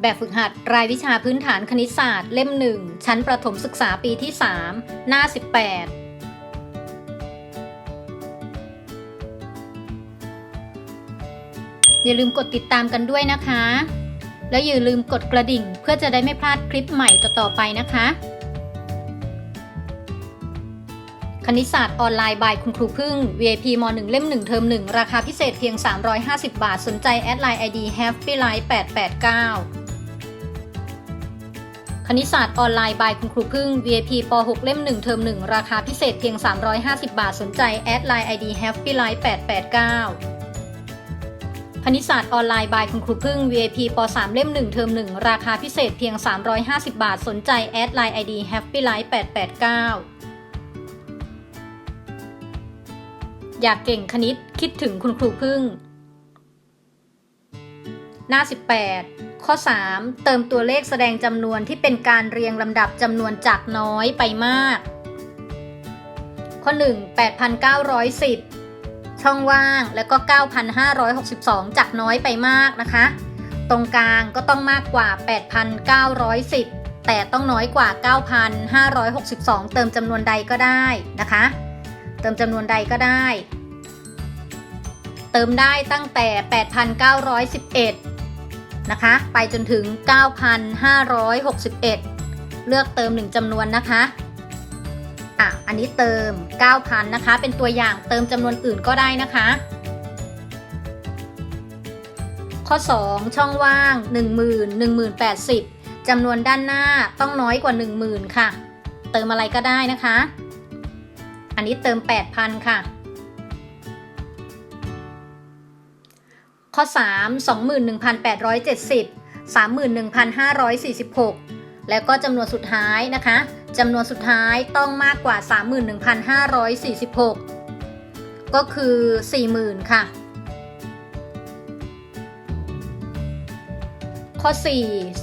แบบฝึกหัดรายวิชาพื้นฐานคณิตศาสตร์เล่มหนึ่งชั้นประถมศึกษาปีที่ 3 หน้า 18 อย่าลืมกดติดตามกันด้วยนะคะ แล้วอย่าลืมกดกระดิ่งเพื่อจะได้ไม่พลาดคลิปใหม่ต่อๆไปนะคะ คณิตศาสตร์ออนไลน์บายคุณครูพึ่ง VIP ม .1 เล่ม 1 เทอม 1 ราคาพิเศษเพียง 350 บาท สนใจแอดไลน์ ID happylife 889 คณิตศาสตร์ออนไลน์บายคุณครูพึ่ง VIP ป .6 เล่ม 1 เทอม 1 ราคาพิเศษเพียง 350 บาทสนใจ แอดไลน์ ID happylife 889คณิตศาสตร์ออนไลน์บายคุณครูพึ่ง VIP ป .3 เล่ม 1 เทอม 1 ราคาพิเศษเพียง 350 บาทสนใจ แอดไลน์ ID happylife 889 อยากเก่งคณิตคิดถึงคุณครูพึ่ง หน้า 18 ข้อ 3 เติมตัวเลขแสดงจำนวนที่เป็นการเรียงลำดับจำนวนจากน้อยไปมาก ข้อ 1 8,910 ช่องว่างแล้วก็ 9,562 จากน้อยไปมากนะคะ ตรงกลางก็ต้องมากกว่า 8,910 แต่ต้องน้อยกว่า 9,562 เติมจำนวนใดก็ได้นะคะ เติมจำนวนใดก็ได้ เติมได้ตั้งแต่ 8,911 นะคะ ไปจนถึง 9,561 เลือกเติม 1จำนวนนะคะอะอันนี้เติม 9,000 นะคะ เป็นตัวอย่างเติมจำนวนอื่นก็ได้นะคะ ข้อ 2 ช่องว่าง 10,000 10,080จำนวนด้านหน้าต้องน้อยกว่า 10,000 ค่ะ เติมอะไรก็ได้นะคะ อันนี้เติม 8,000 ค่ะ ข้อ 3 21,870 31,546 แล้วก็จำนวนสุดท้ายนะคะจำนวนสุดท้ายต้องมากกว่า 31,546 ก็คือ 40,000 ค่ะ ข้อ 4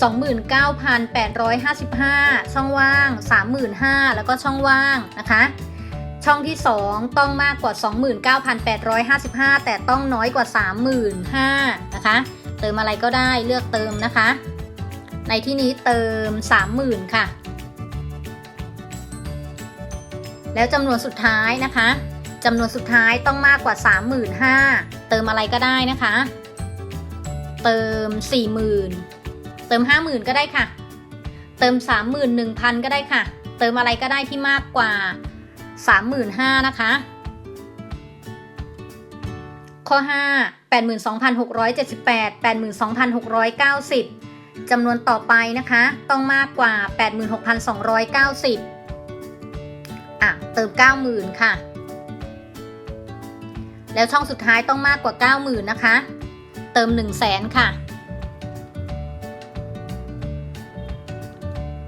29,855 ช่องว่าง 35,000 แล้วก็ช่องว่างนะคะ ช่องที่ 2 ต้องมากกว่า 29,855 แต่ต้องน้อยกว่า 35,000นะคะ เติมอะไรก็ได้เลือกเติมนะคะ ในที่นี้เติม 30,000 ค่ะ แล้วจำนวนสุดท้ายนะคะจำนวนสุดท้ายต้องมากกว่า 35,000 เติมอะไรก็ได้นะคะ เติม 40,000 เติม 50,000 ก็ได้ค่ะ เติม 31,000 ก็ได้ค่ะ เติมอะไรก็ได้ที่มากกว่า 35,000นะคะ ข้อ 5 82,678 82,690จำนวนต่อไปนะคะ ต้องมากกว่า 86,290อะเติม 90,000 ค่ะ แล้วช่องสุดท้ายต้องมากกว่า 90,000 นะคะ เติม 100,000 ค่ะ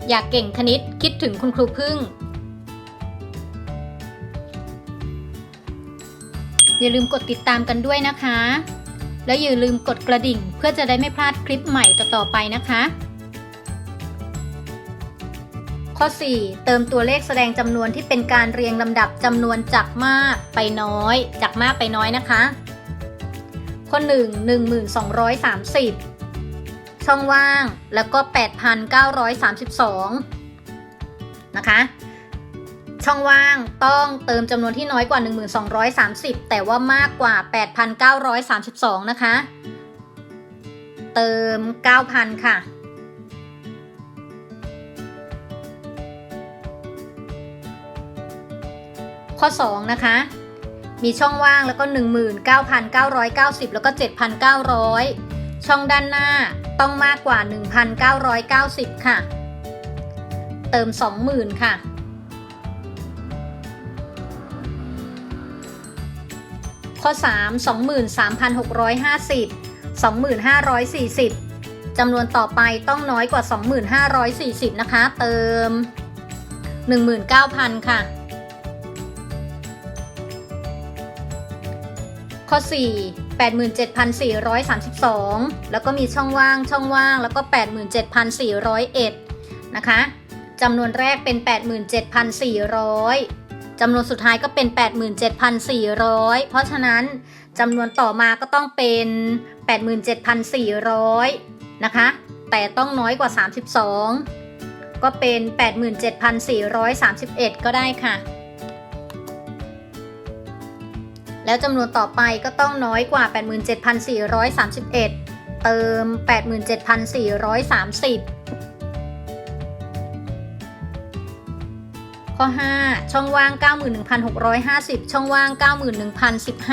อยากเก่งคณิตคิดถึงคุณครูพึ่ง อย่าลืมกดติดตามกันด้วยนะคะ แล้วอย่าลืมกดกระดิ่งเพื่อจะได้ไม่พลาดคลิปใหม่ต่อๆไปนะคะ ข้อ 4 เติมตัวเลขแสดงจำนวนที่เป็นการเรียงลำดับจำนวนจากมากไปน้อย จากมากไปน้อยนะคะ ข้อ 1 1230 ช่องว่างแล้วก็ 8,932 นะคะ ช่องว่างต้องเติมจำนวนที่น้อยกว่า 1230 แต่ว่ามากกว่า 8,932 นะคะ เติม 9,000 ค่ะ ข้อ 2 นะคะ มีช่องว่างแล้วก็ 19,990 แล้วก็ 7,900 ช่องด้านหน้าต้องมากกว่า 1,990 ค่ะ เติม 20,000 ค่ะ ข้อ 3 23,650 2,540จำนวนต่อไปต้องน้อยกว่า 2,540 นะคะ เติม 19,000 ค่ะ ข้อ 4 87,432 แล้วก็มีช่องว่างช่องว่างแล้วก็ 87,401 นะคะจำนวนแรกเป็น 87,400 จำนวนสุดท้ายก็เป็น 87,400 เพราะฉะนั้นจำนวนต่อมาก็ต้องเป็น 87,400 นะคะ แต่ต้องน้อยกว่า 32 ก็เป็น 87,431 ก็ได้ค่ะ แล้วจำนวนต่อไปก็ต้องน้อยกว่า 87,431 เติม 87,430 ข้อ 5 ช่องว่าง 91,650 ช่องว่าง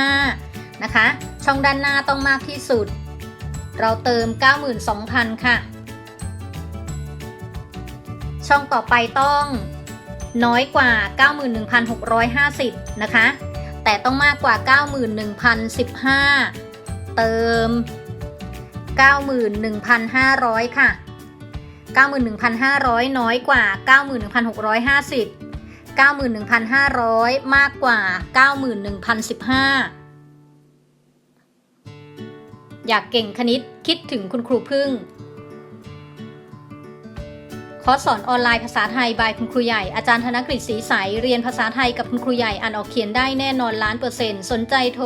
91,015 นะคะ ช่องด้านหน้าต้องมากที่สุด เราเติม 92,000 ค่ะ ช่องต่อไปต้องน้อยกว่า 91,650 นะคะ แต่ต้องมากกว่า 91,015 เติม 91,500 ค่ะ91,500 น้อยกว่า 91,650 91,500 มากกว่า 91,015 อยากเก่งคณิตคิดถึงคุณครูพึ่ง คอสสอนออนไลน์ภาษาไทยบายคุณครูใหญ่ อาจารย์ธนกฤษศรีใส เรียนภาษาไทยกับคุณครูใหญ่อ่านออกเขียนได้แน่นอนล้านเปอร์เซ็นต์ สนใจโทร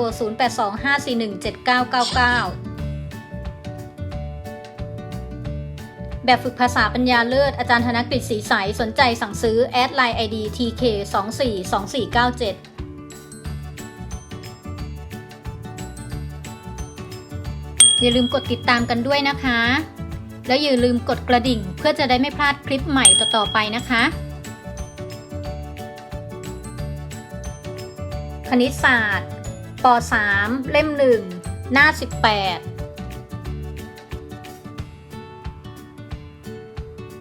0825417999 แบบฝึกภาษาปัญญาเลิศ อาจารย์ธนกฤษศรีใส สนใจสั่งซื้อ แอดไลน์ ID TK 242497อย่าลืมกดติดตามกันด้วยนะคะ แล้วอย่าลืมกดกระดิ่งเพื่อจะได้ไม่พลาดคลิปใหม่ต่อๆไปนะคะ คณิตศาสตร์ป .3 เล่ม 1 หน้า 18